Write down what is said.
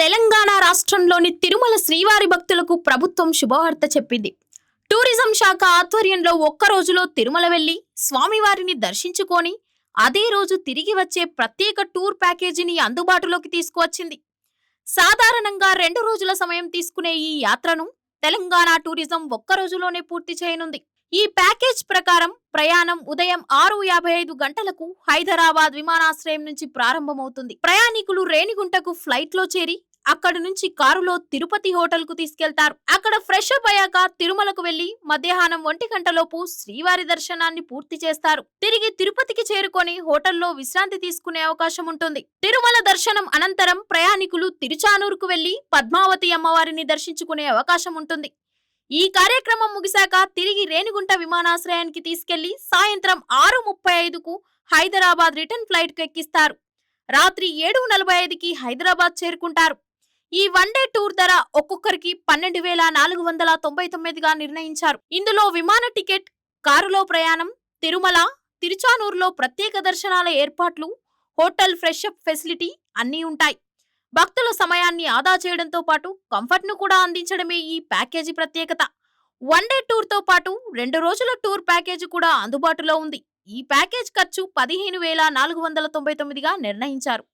తెలంగాణ రాష్ట్రంలోని తిరుమల శ్రీవారి భక్తులకు ప్రభుత్వం శుభవార్త చెప్పింది. టూరిజం శాఖ ఆధ్వర్యంలో ఒక్క రోజులో తిరుమల వెళ్ళి స్వామివారిని దర్శించుకొని అదే రోజు తిరిగి వచ్చే ప్రత్యేక టూర్ ప్యాకేజీని అందుబాటులోకి తీసుకువచ్చింది. సాధారణంగా రెండు రోజుల సమయం తీసుకునే ఈ యాత్రను తెలంగాణ టూరిజం ఒక్క రోజులోనే పూర్తి చేయనుంది. ఈ ప్యాకేజ్ ప్రకారం ప్రయాణం ఉదయం ఆరు యాభై ఐదు గంటలకు హైదరాబాద్ విమానాశ్రయం నుంచి ప్రారంభమవుతుంది. ప్రయాణికులు రేణిగుంటకు ఫ్లైట్లో చేరి అక్కడి నుంచి కారులో తిరుపతి హోటల్కు తీసుకెళ్తారు. అక్కడ ఫ్రెష్ అప్ అయ్యాక తిరుమలకు వెళ్ళి మధ్యాహ్నం ఒంటి గంటలోపు శ్రీవారి దర్శనాన్ని పూర్తి చేస్తారు. తిరిగి తిరుపతికి చేరుకొని హోటల్లో విశ్రాంతి తీసుకునే అవకాశం ఉంటుంది. తిరుమల దర్శనం అనంతరం ప్రయాణికులు తిరుచానూరుకు వెళ్ళి పద్మావతి అమ్మవారిని దర్శించుకునే అవకాశం ఉంటుంది. ఈ కార్యక్రమం ముగిశాక తిరిగి రేణిగుంట విమానాశ్రయానికి తీసుకెళ్ళి సాయంత్రం ఆరు ముప్పై ఐదుకు హైదరాబాద్ రిటర్న్ ఫ్లైట్కు ఎక్కిస్తారు. రాత్రి ఏడు నలభై ఐదుకి హైదరాబాద్ చేరుకుంటారు. ఈ వన్ డే టూర్ ధర ఒక్కొక్కరికి పన్నెండు వేల నాలుగు వందల తొంభై తొమ్మిదిగా నిర్ణయించారు. ఇందులో విమాన టికెట్ కారులో ప్రయాణం తిరుమల తిరుచానూరులో ప్రత్యేక దర్శనాల ఏర్పాట్లు హోటల్ ఫ్రెష్ అప్ ఫెసిలిటీ అన్నీ ఉంటాయి. భక్తుల సమయాన్ని ఆదా చేయడంతో పాటు కంఫర్ట్ను కూడా అందించడమే ఈ ప్యాకేజీ ప్రత్యేకత. వన్ డే టూర్తో పాటు రెండు రోజుల టూర్ ప్యాకేజీ కూడా అందుబాటులో ఉంది. ఈ ప్యాకేజ్ ఖర్చు పదిహేను వేల నాలుగు వందల తొంభై తొమ్మిదిగా నిర్ణయించారు.